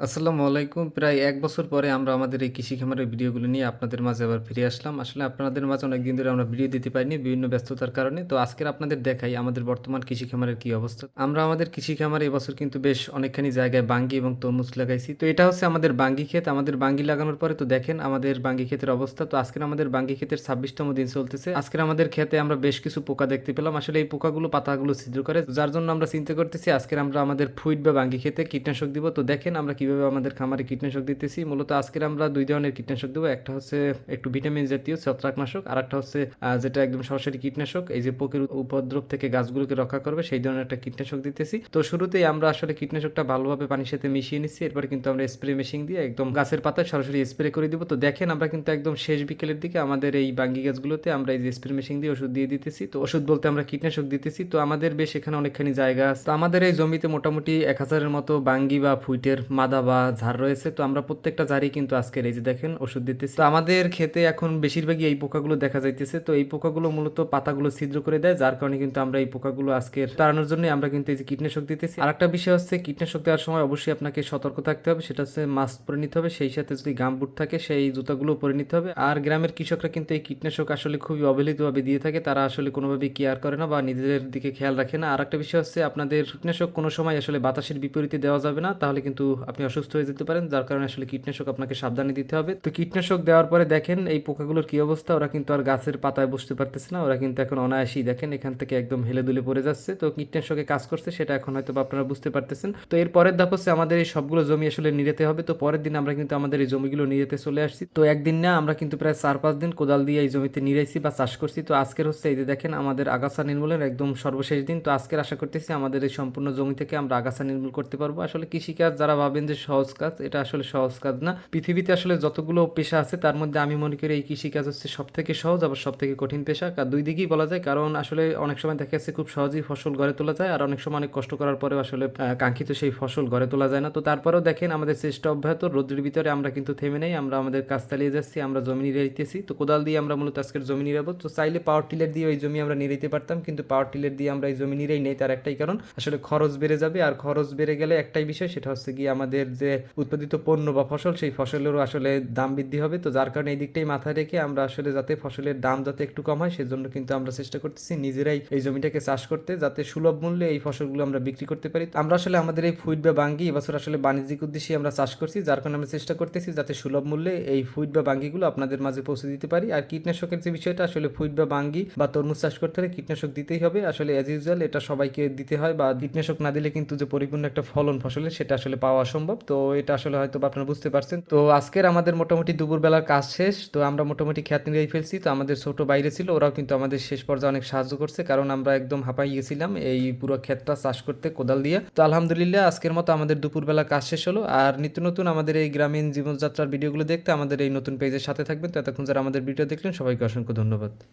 আসসালামু আলাইকুম। প্রায় এক বছর পরে আমরা আমাদের এই কৃষি খামারের ভিডিওগুলো নিয়ে আপনাদের মাঝে আবার ফিরে আসলাম। আসলে আপনাদের মাঝে অনেকদিন ধরে আমরা ভিডিও দিতে পারিনি বিভিন্ন ব্যস্ততার কারণে। তো আজকের আপনাদের দেখাই আমাদের বর্তমান কৃষি খামারের কি অবস্থা। আমরা আমাদের কৃষি খামারে এবছর কিন্তু বেশ অনেকখানি জায়গায় বাঙ্গি এবং তরমুজ লাগাইছি। তো এটা হচ্ছে আমাদের বাঙ্গি ক্ষেত। আমাদের বাঙ্গি লাগানোর পরে তো দেখেন আমাদের বাঙ্গি ক্ষেতের অবস্থা। তো আজকের আমাদের বাঙ্গি ক্ষেতের ছাব্বিশতম দিন চলতেছে। আজকের আমাদের ক্ষেতে আমরা বেশ কিছু পোকা দেখতে পেলাম। আসলে এই পোকাগুলো পাতাগুলো ছিদ্র করে। যার জন্য আমরা চিন্তা করতেছি আজকের আমরা আমাদের ফুইড বা বাঙ্গি ক্ষেতে কীটনাশক দিব। তো দেখেন আমরা কীভাবে আমাদের খামারে কীটনাশক দিতেছি? মূলত আজকের আমরা দুই ধরনের কীটনাশক দেবো। একটা হচ্ছে একটু ভিটামিন জাতীয়, ছত্রাকনাশক, আর একটা হচ্ছে যেটা একদম সরাসরি কীটনাশক। এই যে পোকের উপদ্রব থেকে গাছগুলোকে রক্ষা করবে, সেই ধরনের একটা কীটনাশক দিতেছি। তো শুরুতেই আমরা আসলে কীটনাশকটা ভালোভাবে পানির সাথে মিশিয়ে নিচ্ছি। এরপর কিন্তু আমরা স্প্রে মেশিন দিয়ে একদম গাছের পাতায় সরাসরি স্প্রে করে দিব। তো দেখেন আমরা কিন্তু একদম শেষ বিকেলের দিকে আমাদের এই বাঙ্গি গাছগুলোতে আমরা এই যে স্প্রে মেশিন দিয়ে ওষুধ দিয়ে দিতেছি। তো ওষুধ বলতে আমরা কীটনাশক দিতেছি। তো আমাদের বেশ এখানে অনেকখানি জায়গা আছে। তো আমাদের এই জমিতে মোটামুটি এক হাজারের মতো বাঙ্গি বা ফুইটের মাদা বা ঝাড় রয়েছে, তো আমরা প্রত্যেকটা ঝাড়ি কিন্তু আজকের এই যে দেখেন, ওষুধ দিতেছি। তো আমাদের খেতে এখন বেশিরভাগই এই পোকাগুলো দেখা যাইতেছে, তো এই পোকাগুলো মূলত পাতাগুলো ছিদ্র করে দেয়, যার কারণে কিন্তু আমরা এই পোকাগুলো আজকের তাড়ানোর জন্য আমরা কিন্তু এই যে কীটনাশক দিতেছি। আর একটা বিষয় হচ্ছে, কীটনাশক দেওয়ার সময় অবশ্যই আপনাকে সতর্ক থাকতে হবে, সেটা হচ্ছে মাস্ক পরে নিতে হবে, সেই সাথে যদি গাম বুট থাকে, সেই জুতাগুলো পরে নিতে হবে। আর গ্রামের কৃষকরা কিন্তু এই কীটনাশক আসলে খুবই অবহেলিতভাবে দিয়ে থাকে, তারা আসলে কোনোভাবেই কেয়ার করে না বা নিজেদের দিকে খেয়াল রাখে না। আর একটা বিষয় হচ্ছে, আপনাদের কীটনাশক কোনো সময় আসলে বাতাসের বিপরীতে দেওয়া যাবে না, তাহলে কিন্তু আপনি অসুস্থ হয়ে যেতে পারেন, যার কারণে আসলে কীটনাশক আপনাকে সাবধানে দিতে হবে। তো কীটনাশক দেওয়ার পরে দেখেন, এই পোকাগুলোর কি অবস্থা, ওরা কিন্তু আর গাছের পাতায় বসতে পারতেছে না, ওরা কিন্তু এখন অনায়াসেই দেখেন, এখান থেকে একদম হেলে দুলে পড়ে যাচ্ছে। তো কীটনাশকে কাজ করছে, সেটা এখন হয়তো আপনারা বুঝতে পারতেছেন। তো এর পরের ধাপ হচ্ছে আমাদের এই সবগুলো জমি আসলে নিরেতে হবে। তো পরের দিন আমরা কিন্তু আমাদের এই জমিগুলো নিরেতে চলে আসছি। তো একদিন না, আমরা কিন্তু প্রায় চার পাঁচ দিন কোদাল দিয়ে এই জমিতে নিরাইছি বা চাষ করছি। তো আজকের হচ্ছে এই যে দেখেন, আমাদের আগাছা নির্মূলের একদম সর্বশেষ দিন। তো আজকের আশা করতেছি আমাদের এই সম্পূর্ণ জমি থেকে আমরা আগাছা নির্মূল করতে পারব। আসলে কৃষিকাজ যারা ভাবেন যে সহজ কাজ, এটা আসলে সহজ কাজ না। পৃথিবীতে আসলে যতগুলো পেশা আছে, তার মধ্যে আমি মনে করি এই কৃষিকাজ হচ্ছে সব থেকে সহজ, আবার সব থেকে কঠিন পেশা। দুই দিকেই বলা যায়, কারণ আসলে অনেক সময় দেখা যাচ্ছে খুব সহজেই ফসল গড়ে তোলা যায়, আর অনেক সময় অনেক কষ্ট করার পরেও আসলে কাঙ্ক্ষিত সেই ফসল গড়ে তোলা যায় না। তো তারপরেও দেখেন, আমাদের চেষ্টা অব্যাহত, রোদ্রের ভিতরে আমরা কিন্তু থেমে নেই, আমরা আমাদের কাজ চালিয়ে যাচ্ছি, আমরা জমি নিরাইতেছি তো কোদাল দিয়ে আমরা মূলত আজকের জমি নিরাবো তো চাইলে পাওয়ার টিলার দিয়ে ওই জমি আমরা নিরাইতে পারতাম, কিন্তু পাওয়ার টিলার দিয়ে আমরা এই জমি নিরাই নেই, তার একটাই কারণ, আসলে খরচ বেড়ে যাবে। আর খরচ বেড়ে গেলে একটাই বিষয়, সেটা হচ্ছে কি আমাদের যে উৎপাদিত পণ্য বা ফসল, সেই ফসলেরও আসলে দাম বৃদ্ধি হবে। তো যার কারণে এই দিকটাই মাথায় রেখে আমরা আসলে যাতে ফসলের দাম যাতে একটু কম হয়, সেজন্য কিন্তু আমরা চেষ্টা করতেছি নিজেরাই এই জমিটাকে চাষ করতে, যাতে সুলভ মূল্যে এই ফসলগুলো আমরা বিক্রি করতে পারি। আমরা আসলে আমাদের এই ফুড বা বাঙ্গি এবছর আসলে বাণিজ্যিক উদ্দেশ্যে আমরা চাষ করছি, যার কারণে আমরা চেষ্টা করতেছি যাতে সুলভ মূল্যে এই ফুড বা বাঙ্গিগুলো আপনাদের মাঝে পৌঁছে দিতে পারি। আর কীটনাশকের যে বিষয়টা, আসলে ফুড বা বাঙ্গি বা তরমুজ চাষ করতে হলে কীটনাশক দিতেই হবে। আসলে অ্যাজ ইউজুয়াল এটা সবাইকে দিতে হয় বা কীটনাশক না দিলে কিন্তু যে পরিপূর্ণ একটা ফলন ফসলের, সেটা আসলে পাওয়া অসম্ভব। তো এটা আসলে হয়তো আপনারা বুঝতে পারছেন। তো আজকের আমাদের মোটামুটি দুপুরবেলার কাজ শেষ। তো আমরা মোটামুটি খ্যাত নিয়ে ফেলছি। তো আমাদের ছোট বাইরে ছিল, ওরাও কিন্তু আমাদের শেষ পর্যায়ে অনেক সাহায্য করছে। কারণ আমরা একদম হাঁপাই গেছিলাম এই পুরো ক্ষেতটা চাষ করতে কোদাল দিয়ে। তো আলহামদুলিল্লাহ, আজকের মতো আমাদের দুপুরবেলা কাজ শেষ হলো। আর নিত্য নতুন আমাদের এই গ্রামীণ জীবনযাত্রার ভিডিওগুলো দেখতে আমাদের এই নতুন পেজের সাথে থাকবেন। তো এতক্ষণ যারা আমাদের ভিডিও দেখলেন, সবাইকে অসংখ্য ধন্যবাদ।